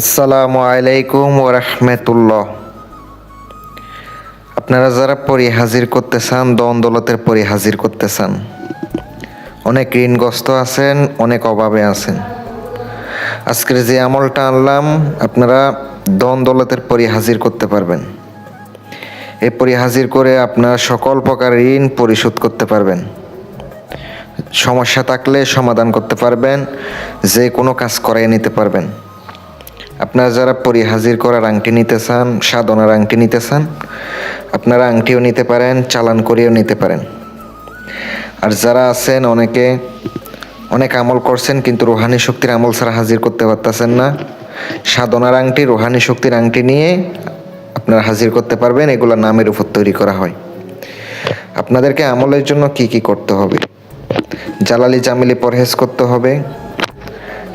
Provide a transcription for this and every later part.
আসসালামু আলাইকুম ও রহমতুল্লাহ। আপনারা যারা পরি হাজির করতে চান দন দৌলতের পরি হাজির করতে চান অনেক ঋণগ্রস্ত আছেন, অনেক অভাবে আছেন। আজকের যে আমলটা আনলাম, আপনারা দন দৌলতের পরি হাজির করতে পারবেন। এই পরি হাজির করে আপনার সকল প্রকার ঋণ পরিশোধ করতে পারবেন। সমস্যা থাকলে সমাধান করতে পারবেন, যে কোনো কাজ করাই নিতে পারবেন। আপনারা যারা পরি হাজির করার আংটি নিতে চান, সাধনার আংটি নিতে চান, আপনারা আংটিও নিতে পারেন, চালান করেও নিতে পারেন। আর যারা আছেন, অনেকে, অনেক আমল করছেন, কিন্তু রোহানি শক্তির আমল ছাড়া হাজির করতে পারতেছেন না। সাধনার আংটি, রোহানি শক্তির আংটি নিয়ে আপনারা হাজির করতে পারবেন, এগুলো নামের উপর তৈরি করা হয়। আপনাদেরকে আমলের জন্য কি কি করতে হবে? জালালি জামিলি পরহেজ করতে হবে,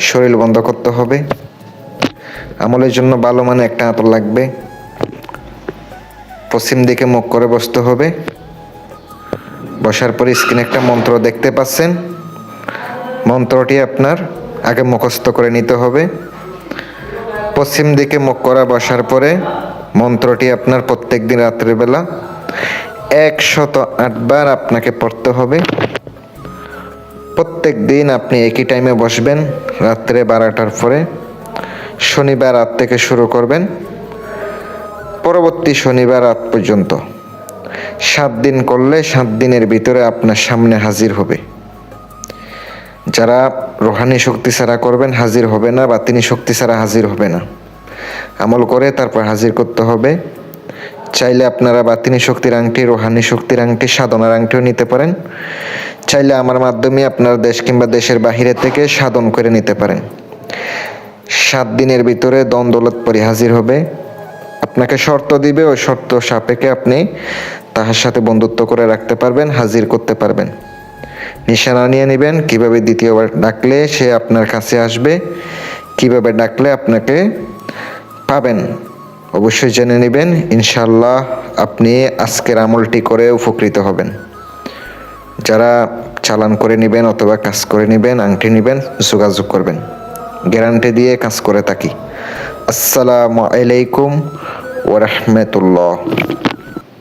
শরীর বন্ধ করতে হবে আমলের জন্য ভালো মানে একটা আতর লাগবে। পশ্চিম দিকে মুখ করে বসতে হবে। বসার পরে স্ক্রিনে একটা মন্ত্র দেখতে পাচ্ছেন। মন্ত্রটি আপনার আগে মুখস্থ করে নিতে হবে। পশ্চিম দিকে মুখ করা বসার পরে মন্ত্রটি আপনার প্রত্যেক দিন রাত্রিবেলা একশত আটবার আপনাকে পড়তে হবে। প্রত্যেক দিন আপনি একই টাইমে বসবেন, রাত্রে বারোটার পরে। শনিবার রাত থেকে শুরু করবেন। পরবর্তী শনিবার রাত পর্যন্ত। সাত দিন করলে সাত দিনের ভিতরে আপনার সামনে হাজির হবে। যারা রোহানি শক্তি ছাড়া করবেন, হাজির হবে না বা তিনি শক্তি ছাড়া হাজির হবে না। আমল করে তারপর হাজির করতে হবে। চাইলে আপনারা বাতিনি শক্তির আংটি, রোহানি শক্তির আংটি, সাধনার আংটিও নিতে পারেন। চাইলে আমার মাধ্যমে আপনার দেশ কিংবা দেশের বাহিরে থেকে সাধন করে নিতে পারেন। সাত দিনের ভিতরে দ্বন্দ্বলত পরি হাজির হবে। আপনাকে শর্ত দিবে, ওই শর্ত সাপেক্ষে আপনি তাহার সাথে বন্ধুত্ব করে রাখতে পারবেন, হাজির করতে পারবেন। নিশানা নিয়ে নেবেন, কীভাবে দ্বিতীয়বার ডাকলে সে আপনার কাছে আসবে, কীভাবে ডাকলে আপনাকে পাবেন, অবশ্যই জেনে নেবেন ইনশাল্লাহ আপনি আজকের আমলটি করে উপকৃত হবেন। যারা চালান করে নেবেন অথবা কাজ করে নেবেন, আংটি নেবেন, যোগাযোগ করবেন। গ্যারান্টি দিয়ে কাজ করে থাকি। আসসালামু আলাইকুম ওরহমতুল্লাহ